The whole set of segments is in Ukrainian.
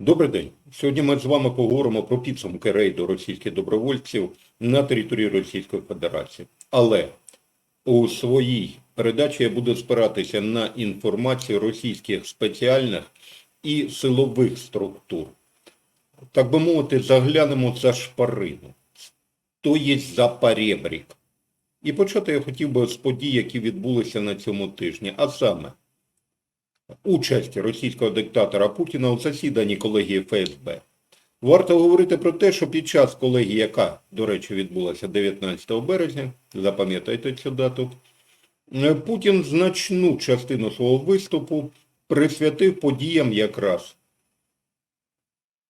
Добрий день. Сьогодні ми з вами поговоримо про підсумки рейду російських добровольців на території Російської Федерації. Але у своїй передачі я буду спиратися на інформацію російських спеціальних і силових структур. Так би мовити, заглянемо за шпарину, то є за перебрік. І почати я хотів би з подій, які відбулися на цьому тижні, а саме участь російського диктатора Путіна у засіданні колегії ФСБ. Варто говорити про те, що під час колегії, яка, до речі, відбулася 19 березня, запам'ятайте цю дату, е, Путін значну частину свого виступу присвятив подіям якраз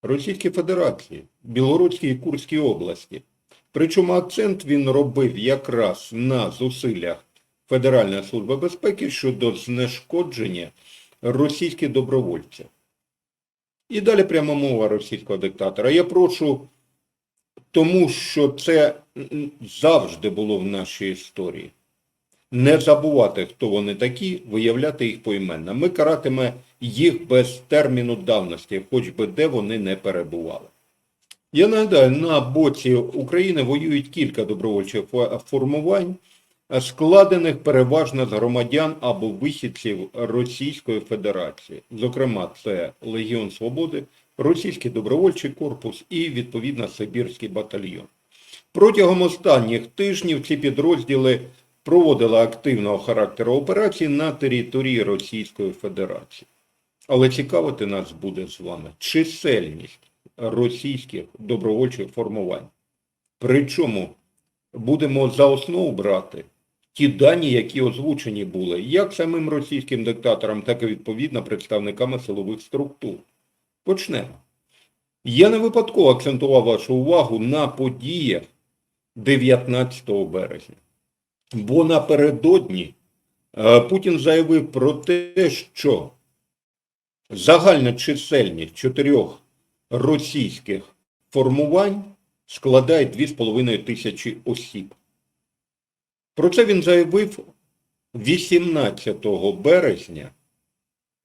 Російській Федерації, Білоруській і Курській області. Причому акцент він робив якраз на зусиллях Федеральної служби безпеки щодо знешкодження російських добровольців. І далі пряма мова російського диктатора. Я прошу, тому що це завжди було в нашій історії. Не забувати, хто вони такі, виявляти їх поіменно. Ми каратиме їх без терміну давності, хоч би де вони не перебували. Я нагадаю, на боці України воюють кілька добровольчих формувань, складених переважно з громадян або вихідців Російської Федерації. Зокрема, це Легіон Свободи, Російський добровольчий корпус і, відповідно, Сибірський батальйон. Протягом останніх тижнів ці підрозділи проводили активного характеру операції на території Російської Федерації. Але цікавити нас буде з вами чисельність російських добровольчих формувань. Причому будемо за основу брати ті дані, які озвучені були як самим російським диктатором, так і відповідно представниками силових структур. Почнемо. Я не випадково акцентував вашу увагу на подіях 19 березня. Бо напередодні е, Путін заявив про те, що загальна чисельність чотирьох російських формувань складає 2,5 тисячі осіб. Про це він заявив 18 березня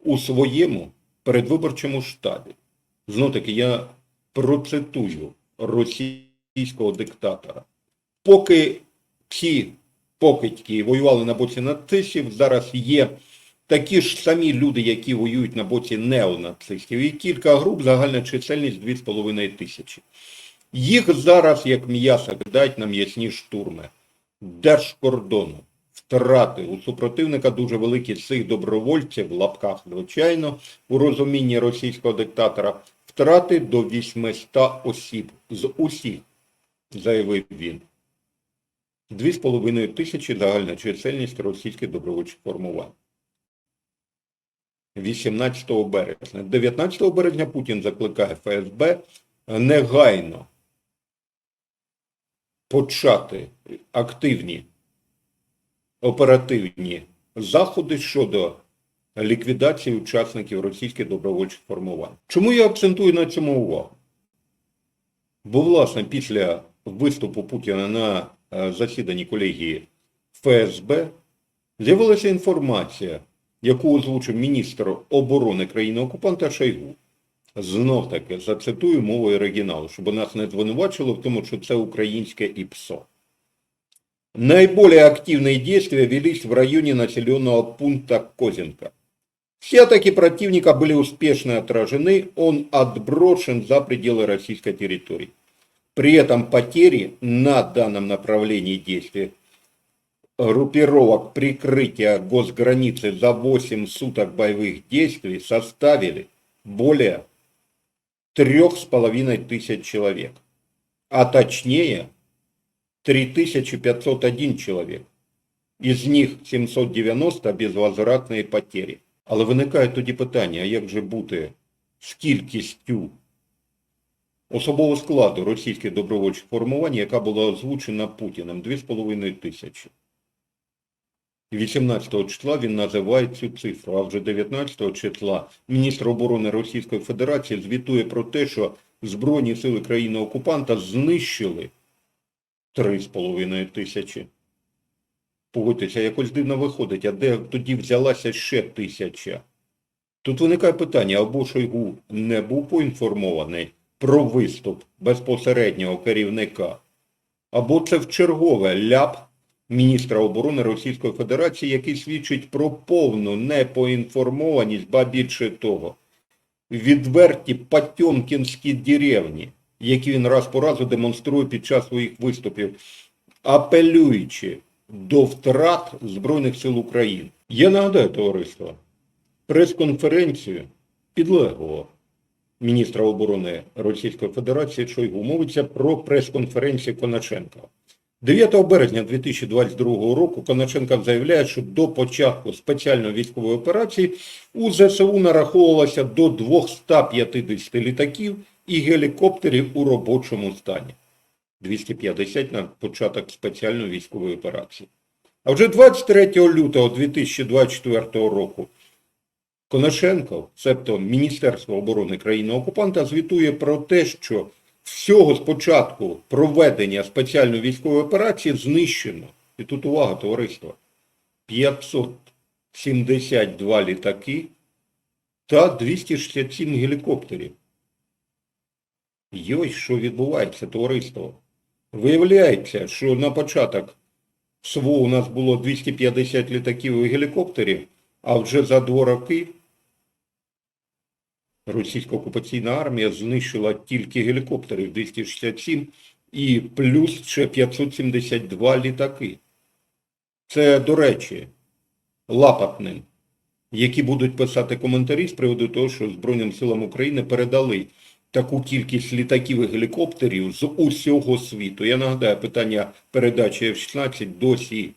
у своєму передвиборчому штабі. Знов таки я процитую російського диктатора. Поки ці покидьки воювали на боці нацистів, зараз є такі ж самі люди, які воюють на боці неонацистів. І кілька груп, загальна чисельність 2,5 тисячі. Їх зараз, як м'ясо, кидають на м'ясні штурми держкордону. Втрати у супротивника дуже великі цих добровольців, в лапках, звичайно, у розумінні російського диктатора, втрати до 800 осіб з усіх, заявив він. 2,5 тисячі загальна чисельність російських добровольчих формувань. 18 березня. 19 березня Путін закликає ФСБ негайно почати активні оперативні заходи щодо ліквідації учасників російських добровольчих формувань. Чому я акцентую на цьому увагу? Бо, власне, після виступу Путіна на е, засіданні колегії ФСБ з'явилася інформація, яку озвучив міністр оборони країни-окупанта Шойгу. Знов таки зацитую мовою оригіналу, щоб нас не звинувачило в тому, що це українське ІПСО. Наиболее активные действия велись в районе населенного пункта Козинка. Все атаки противника были успешно отражены, он отброшен за пределы российской территории. При этом потери на данном направлении действия группировок прикрытия госграницы за 8 суток боевых действий составили более трех с половиной тысяч человек, а точнее 3501 человек. Із них 790 безвозвратної потері. Але виникає тоді питання, а як же бути з кількістю особового складу російських добровольчих формувань, яка була озвучена Путіним 2,5 тисячі. 18 числа він називає цю цифру, а вже 19 числа міністр оборони Російської Федерації звітує про те, що Збройні сили країни-окупанта знищили 3,5 тисячі. Погодьтеся, якось дивно виходить, а де тоді взялася ще тисяча? Тут виникає питання, або Шойгу не був поінформований про виступ безпосереднього керівника, або це вчергове ляп міністра оборони Російської Федерації, який свідчить про повну непоінформованість, ба більше того, відверті патьомкінські деревні, які він раз по разу демонструє під час своїх виступів, апелюючи до втрат Збройних сил України. Я нагадаю, товариство, прес-конференцію підлеглого міністра оборони Російської Федерації Шойгу мовиться про прес-конференцію Коначенка. 9 березня 2022 року Коначенко заявляє, що до початку спеціальної військової операції у ЗСУ нараховувалося до 250 літаків і гелікоптерів у робочому стані. 250 на початок спеціальної військової операції. А вже 23 лютого 2024 року Конашенко, цебто Міністерство оборони країни-окупанта, звітує про те, що всього з початку проведення спеціальної військової операції знищено, і тут увага, товариство, 572 літаки та 267 гелікоптерів. Йой, що відбувається, товариство? Виявляється, що на початок СВО у нас було 250 літаків і гелікоптерів, а вже за два роки російська окупаційна армія знищила тільки гелікоптерів 267 і плюс ще 572 літаки. Це, до речі, лапатним, які будуть писати коментарі з приводу того, що Збройним силам України передали таку кількість літаків і гелікоптерів з усього світу. Я нагадаю, питання передачі F-16 досі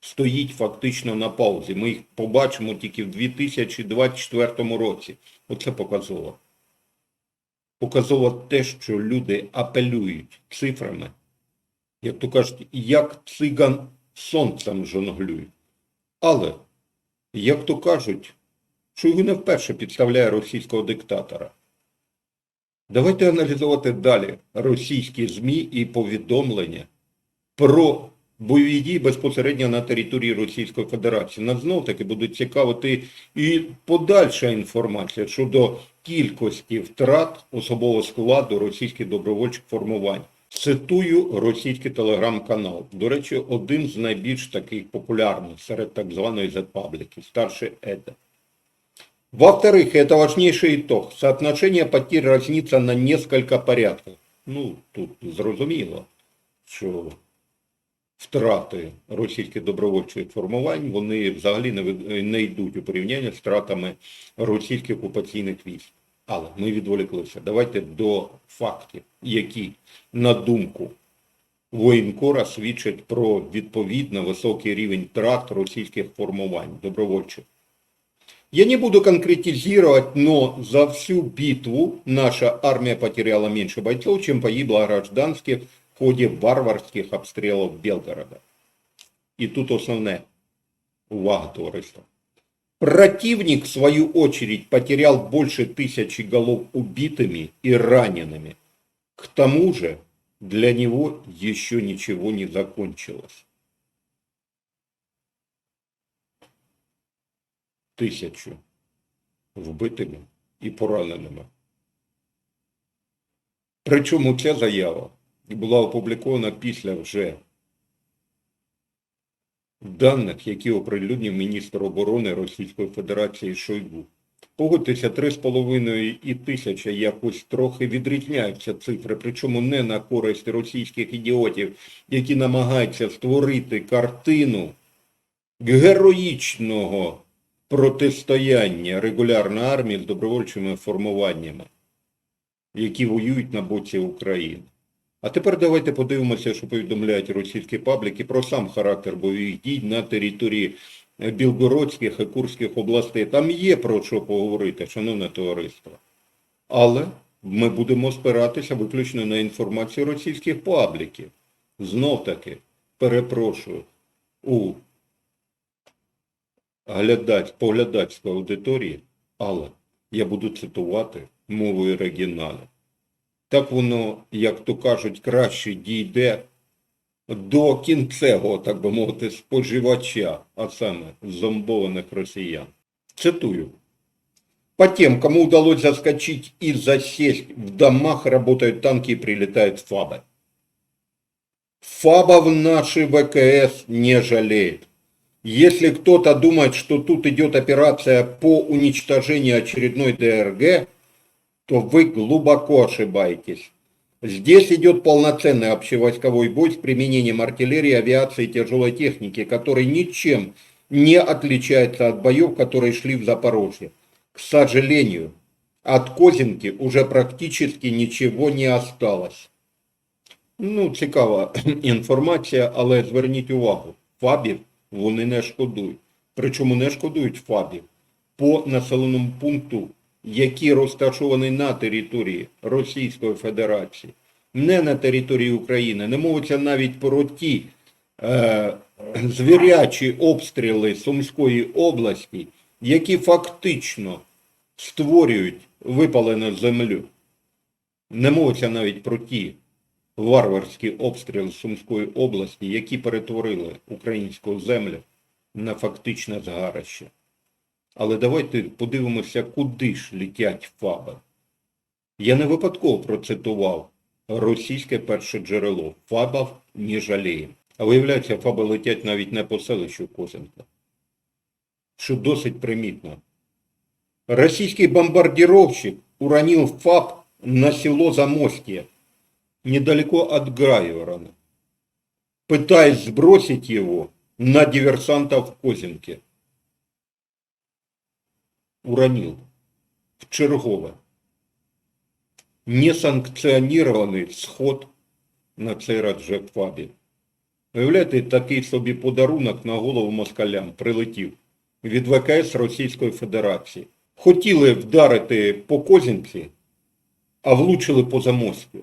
стоїть фактично на паузі. Ми їх побачимо тільки в 2024 році. Оце показово. Показово те, що люди апелюють цифрами, як то кажуть, як циган сонцем жонглюють. Але, як то кажуть, Шойгу не вперше підставляє російського диктатора. Давайте аналізувати далі російські ЗМІ і повідомлення про бойові дії безпосередньо на території Російської Федерації. Нас знов таки будуть цікавити і подальша інформація щодо кількості втрат особового складу російських добровольчих формувань. Цитую російський телеграм-канал. До речі, один з найбільш таких популярних серед так званої Z-пабліки, старший Еда. Во-вторых, это важнейший итог. Соотношение потерь разнится на несколько порядков. Ну, тут зрозуміло, що втрати російських добровольчих формувань, вони взагалі не, не йдуть у порівняння з втратами російських окупаційних військ. Але ми відволіклися. Давайте до фактів, які, на думку воєнкора, свідчать про відповідно високий рівень втрат російських формувань добровольчих. Я не буду конкретизировать, но за всю битву наша армия потеряла меньше бойцов, чем погибло гражданских в ходе варварских обстрелов Белгорода. И тут основне. Увага, товариство. Противник, в свою очередь, потерял больше тысячи голов убитыми и ранеными. К тому же, для него еще ничего не закончилось. Тисячу вбитими і пораненими. Причому ця заява була опублікована після вже даних, які оприлюднив міністр оборони Російської Федерації Шойгу. Погодьтеся, 3,5 і тисяча якось трохи відрізняються цифри, причому не на користь російських ідіотів, які намагаються створити картину героїчного протистояння регулярної армії з добровольчими формуваннями, які воюють на боці України. А тепер давайте подивимося, що повідомляють російські пабліки про сам характер бойових дій на території Білгородських і Курських областей. Там є про що поговорити, шановне товариство. Але ми будемо спиратися виключно на інформацію російських пабліків. Знов таки, перепрошую, у глядач, поглядацької аудиторії, але я буду цитувати мовою оригіналу. Так воно, як то кажуть, краще дійде до кінцевого, так би мовити, споживача, а саме зомбованих росіян. Цитую. По тем, кому удалось заскочить и засесть в домах, работают танки и прилетают ФАБы. ФАБов наши ВКС не жалеет. Если кто-то думает, что тут идет операция по уничтожению очередной ДРГ, то вы глубоко ошибаетесь. Здесь идет полноценный общевойсковой бой с применением артиллерии, авиации и тяжелой техники, который ничем не отличается от боев, которые шли в Запорожье. К сожалению, от Козинки уже практически ничего не осталось. Ну, цікава інформація, але зверніть увагу, ФАБів вони не шкодують. Причому не шкодують ФАБів по населеному пункту, який розташований на території Російської Федерації, не на території України. Не мовиться навіть про ті е, звірячі обстріли Сумської області, які фактично створюють випалену землю. Не мовиться навіть про ті варварські обстріли Сумської області, які перетворили українську землю на фактичне згарище. Але давайте подивимося, куди ж летять ФАБи. Я не випадково процитував російське перше джерело ФАБів не жаліє. А виявляється, ФАБи летять навіть не по селищу Козенка, що досить примітно. Российский бомбардировщик уронил ФАБ на село Замостье, недалеко от Грайворона, пытаясь сбросить его на диверсантов в Козинке. Уронил. В чергове. Несанкціонований сход на цей раз ФАБі. Виявляєте, такий собі подарунок на голову москалям прилетів від ВКС Російської Федерації. Хотіли вдарити по Козінці, а влучили по Замостю.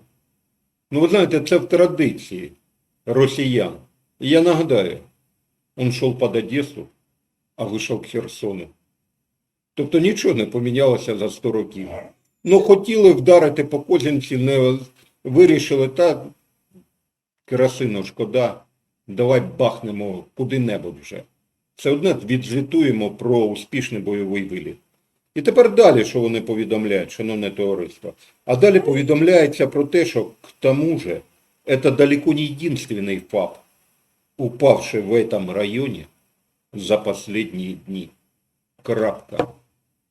Ну, ви знаєте, це в традиції росіян. Я нагадаю, він йшов під Одесу, а вийшов к Херсону. Тобто нічого не помінялося за 100 років. Ну, хотіли вдарити по Козінці, не вирішили, та керосину шкода, давай бахнемо куди-небудь вже. Все одне відзвітуємо про успішний бойовий виліт. І тепер далі, що вони повідомляють, шановне товариство. А далі повідомляється про те, що к тому же, это далеко не единственный ФАП, упавший в этом районе за последние дни. Крапка.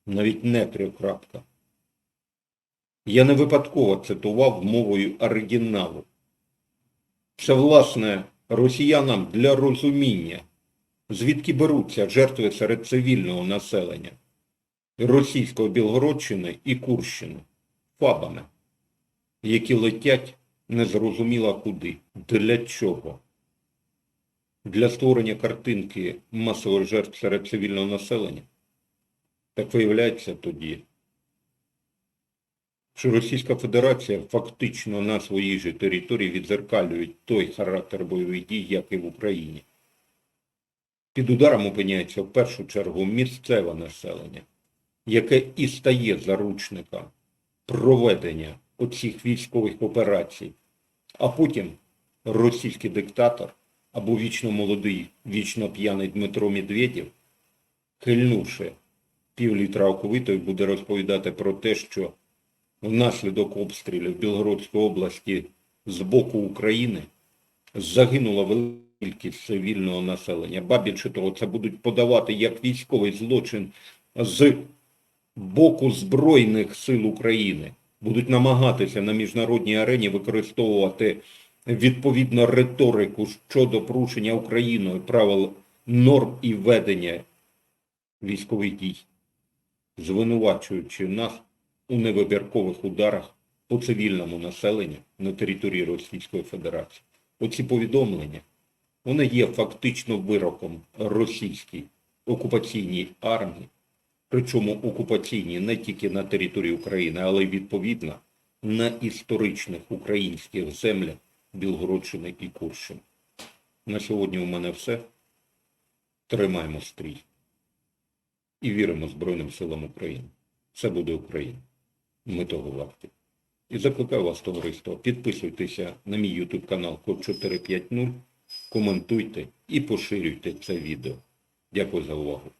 Навіть не трьохкрапка. Я не випадково цитував мовою оригіналу. Це, власне, росіянам для розуміння, звідки беруться жертви серед цивільного населення російської Білгородщини і Курщини фабами, які летять незрозуміло куди. Для чого? Для створення картинки масових жертв серед цивільного населення. Так виявляється тоді, що Російська Федерація фактично на своїй же території відзеркалює той характер бойових дій, як і в Україні. Під ударом опиняється в першу чергу місцеве населення, яке і стає заручником проведення оцих військових операцій, а потім російський диктатор або вічно молодий, вічно п'яний Дмитро Медведєв, хильнувши пів літра оковитої, буде розповідати про те, що внаслідок обстрілів Білгородської області з боку України загинула велика кількість цивільного населення. Ба більше того, це будуть подавати як військовий злочин з боку Збройних сил України. Будуть намагатися на міжнародній арені використовувати відповідно риторику щодо порушення Україною правил норм і ведення військових дій, звинувачуючи нас у невибіркових ударах по цивільному населенню на території Російської Федерації. Оці повідомлення, вони є фактично вироком російській окупаційній армії, причому окупаційній не тільки на території України, але й відповідно на історичних українських землях Білгородщини і Курщини. На сьогодні у мене все. Тримаємо стрій і віримо Збройним силам України. Це буде Україна. Ми того варті. І закликаю вас, товариство, підписуйтеся на мій YouTube канал Код 450, коментуйте і поширюйте це відео. Дякую за увагу.